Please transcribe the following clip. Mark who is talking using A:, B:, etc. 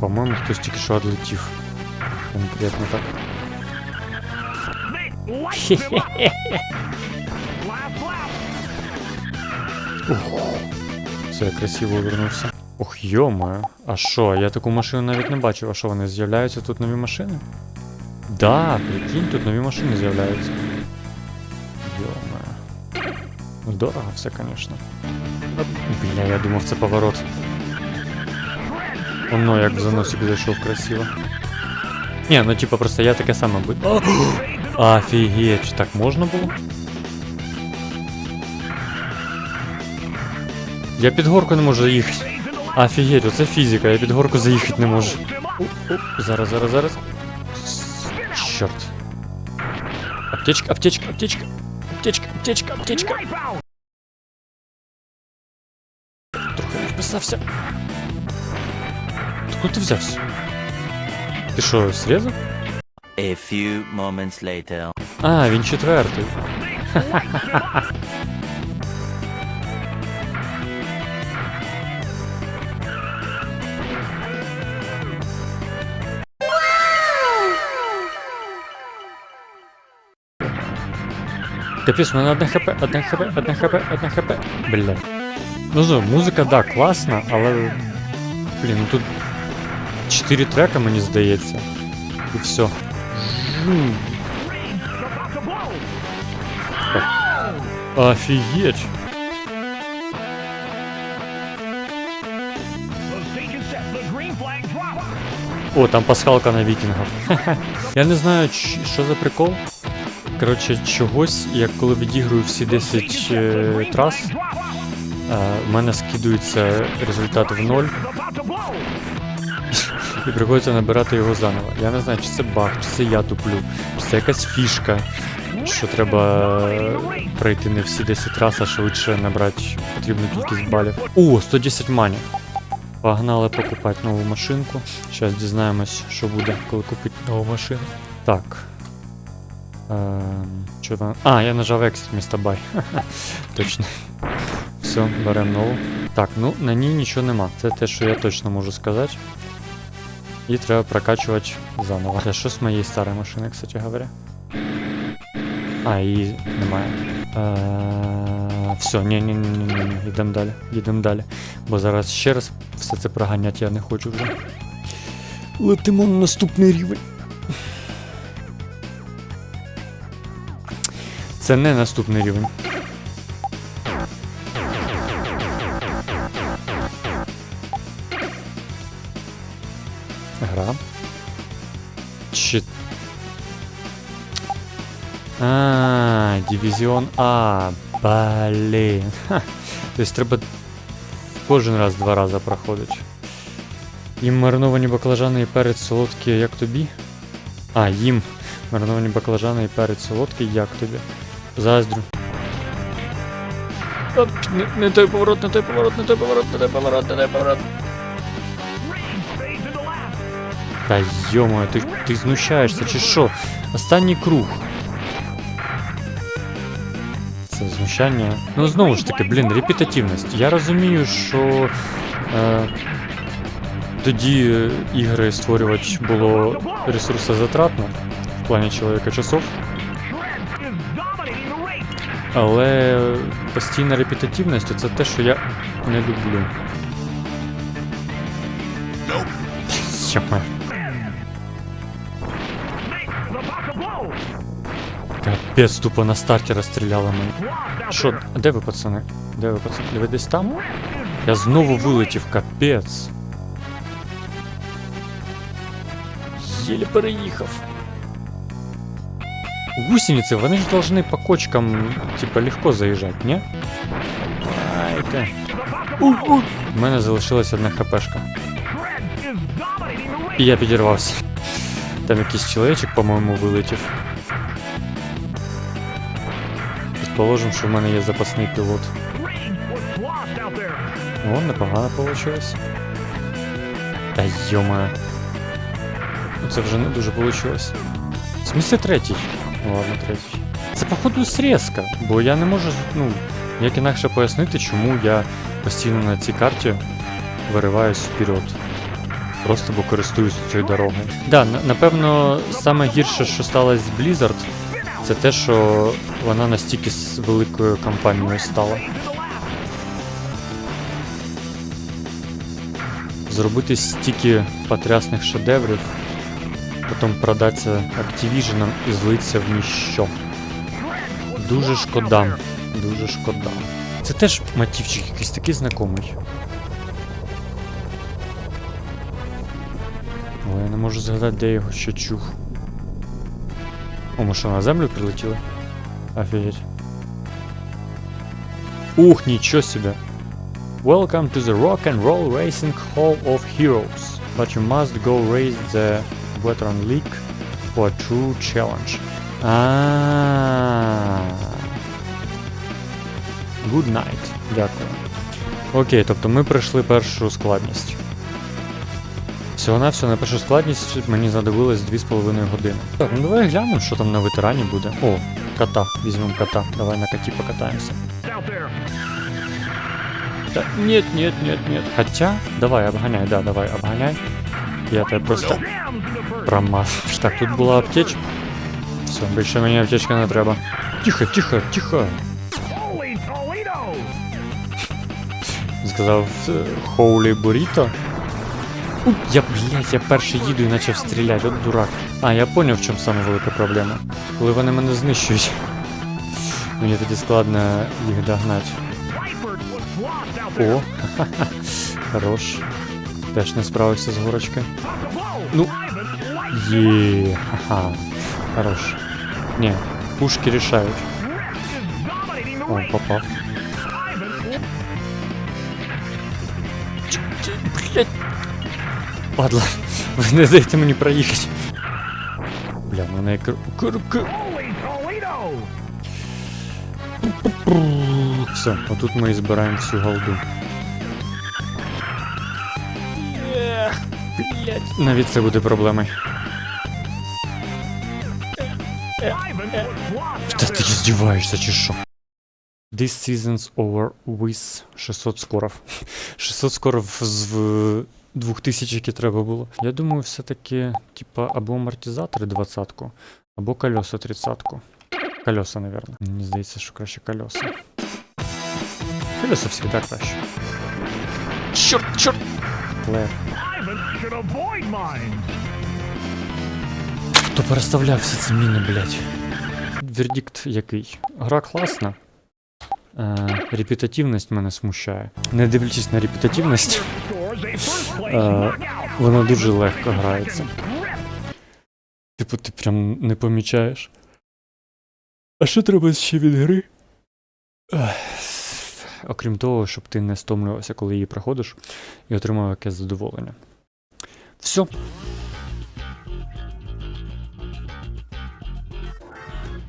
A: По-моєму, хтось тільки що отлетів. Конкретно так. Все, я красиво повернувся. Ох, йома. А що, я таку машину навіть не бачив. А що, вони з'являються тут нові машини? Да, прикинь, тут нові машини з'являються. Йома. Ну, дорого все, звісно. Бля, я думав, це поворот. Воно як заносик зайшов красиво. Ні, ну типа просто я таке саме би. Офігеть, так можна було? Я під горку не можу заїхати. Офігеть, оце фізика, я під горку заїхати не можу. Зараз, зараз, зараз. Чорт. Аптечка, аптечка, аптечка. Аптечка, аптечка, аптечка. Трохи не. Откуда ты взялся? Ты что, срезал?
B: A few moments later.
A: А, вин четвертый. Капец, у меня одна хп, одна хп, одна хп, одна хп. Блин. Ну, что, музыка, да, классно, але... блин, ну тут Чотири трека, мені здається. І все. Офігеть! О, там пасхалка на вікінгах. Я не знаю, що за прикол. Коротше, чогось, я коли відіграю всі 10 е, трас, е, в мене скидується результат в ноль, і приходиться набирати його заново. Я не знаю, чи це баг, чи це я туплю, чи це якась фішка, що треба пройти не всі 10 раз, а швидше набрати потрібну кількість балів. О, 110 мані. Погнали покупати нову машинку. Зараз дізнаємось, що буде, коли купити нову машину. Так. Ем, що там? А, я нажав Exit місто бай. Точно. Все, беремо нову. Так, ну на ній нічого нема. Це те, що я точно можу сказати. І треба прокачувати заново. Це що з моєї старої машини, кстати говоря? А, її немає. Е, все, ні, ні, ні, ні, ні, йдемо далі, йдемо далі. Бо зараз ще раз все це проганяти я не хочу вже. Летимо на наступний рівень. Це не наступний рівень. А, дивізіон А. Блін. Ха. Тобто треба кожен раз два рази проходить. Їм мариновані баклажани і перець солодкі, як тобі? А, їм мариновані баклажани і перець солодкий, як тобі? Заздрю. Оп, не, не той поворот, не той поворот, не той поворот, не той поворот, не той поворот. Та йомо, ти, ти знущаєшся чи що? Останній круг. Знущання. Ну знову ж таки, блін, репетативність. Я розумію, що е, тоді е, ігри створювати було ресурсозатратно в плані чоловіка часов. Але постійна репетативність це те, що я не люблю. Йома. Капець, тупо на старті розстріляли мене. Що, де ви, пацани? Де ви, пацани? Ви десь там? Я знову вилетів, капець. Єле переїхав. Гусениці, вони ж должны по кочкам, типа, легко заїжджати, ні? Давайте. У-у. У мене залишилась одна хпшка. І я підірвався. Там якийсь чоловічок, по-моєму, вилетів. Предположим, що в мене є запасний пілот. О, непогано вийшло. Та йома. Ну, Це вже не дуже вийшло. В смысле третій? Ладно, третій. Це походу срезка, бо я не можу, ну, як інакше пояснити, чому я постійно на цій карті вириваюсь вперед. Просто бо користуюся цією дорогою. Да, напевно, саме гірше, що сталося з Blizzard, це те, що вона настільки з великою компанією стала. Зробити стільки потрясних шедеврів, потім продатися Activision і злитися в ніщо. Дуже шкода. Дуже шкода. Це теж мотивчик якийсь такий знайомий. Але я не можу згадати, де я його ще чув. О, ми що, на землю прилетіли? Офігеть. Ух, нічого себе. Welcome to the Rock and Roll Racing Hall of Heroes. But you must go race the Veteran League for a true challenge. А. Good night. Дякую. Окей, тобто ми пройшли першу складність. Всього на все на першу складність мені знадобилось 2,5 години. Так, ну давай глянемо, що там на ветерані буде. О, кота. Візьмемо кота. Давай на коті покатаємося. Да, нет, нет, нет, нет. Хотя, давай, обгоняй, да, давай, обгоняй. Я тебе просто промазав. Так, тут була аптечка. Все, більше мені аптечка не треба. Тихо, тихо, тихо. Сказав Хоулі Буріто. Я, блядь, я перший їду і почав стріляти, от дурак. А, я поняв, в чому саме велика проблема. Коли вони мене знищують. Мені тоді складно їх догнати. О, хорош. Теж не справився з горочки. Ну, Є, ха-ха. Хорош. Не, пушки рішають. О, попав. Блять. Падла. Ви не дайте мені проїхати. Бля, в мене кр... кр... Все, отут ми і збираємо всю голду. Блять. Навіть це буде проблемою. Та ти здіваєшся чи що? This season's over with 600 скоров. 600 скоров з 2000 треба було. Я думаю, все-таки, типа, або амортизатори 20-ку, або колеса 30-ку. Колеса, наверное. Мені здається, що краще колеса. Колеса завжди краще. Чорт, чорт! Лев. Хто переставляв всі ці міни, блядь? Вердикт який? Гра класна. Е, репетативність мене смущає. Не дивлячись на репетативність, е, вона дуже легко грається. Типу, ти прям не помічаєш. А що треба ще від гри? Окрім того, щоб ти не стомлювався, коли її проходиш, і отримав якесь задоволення. Все,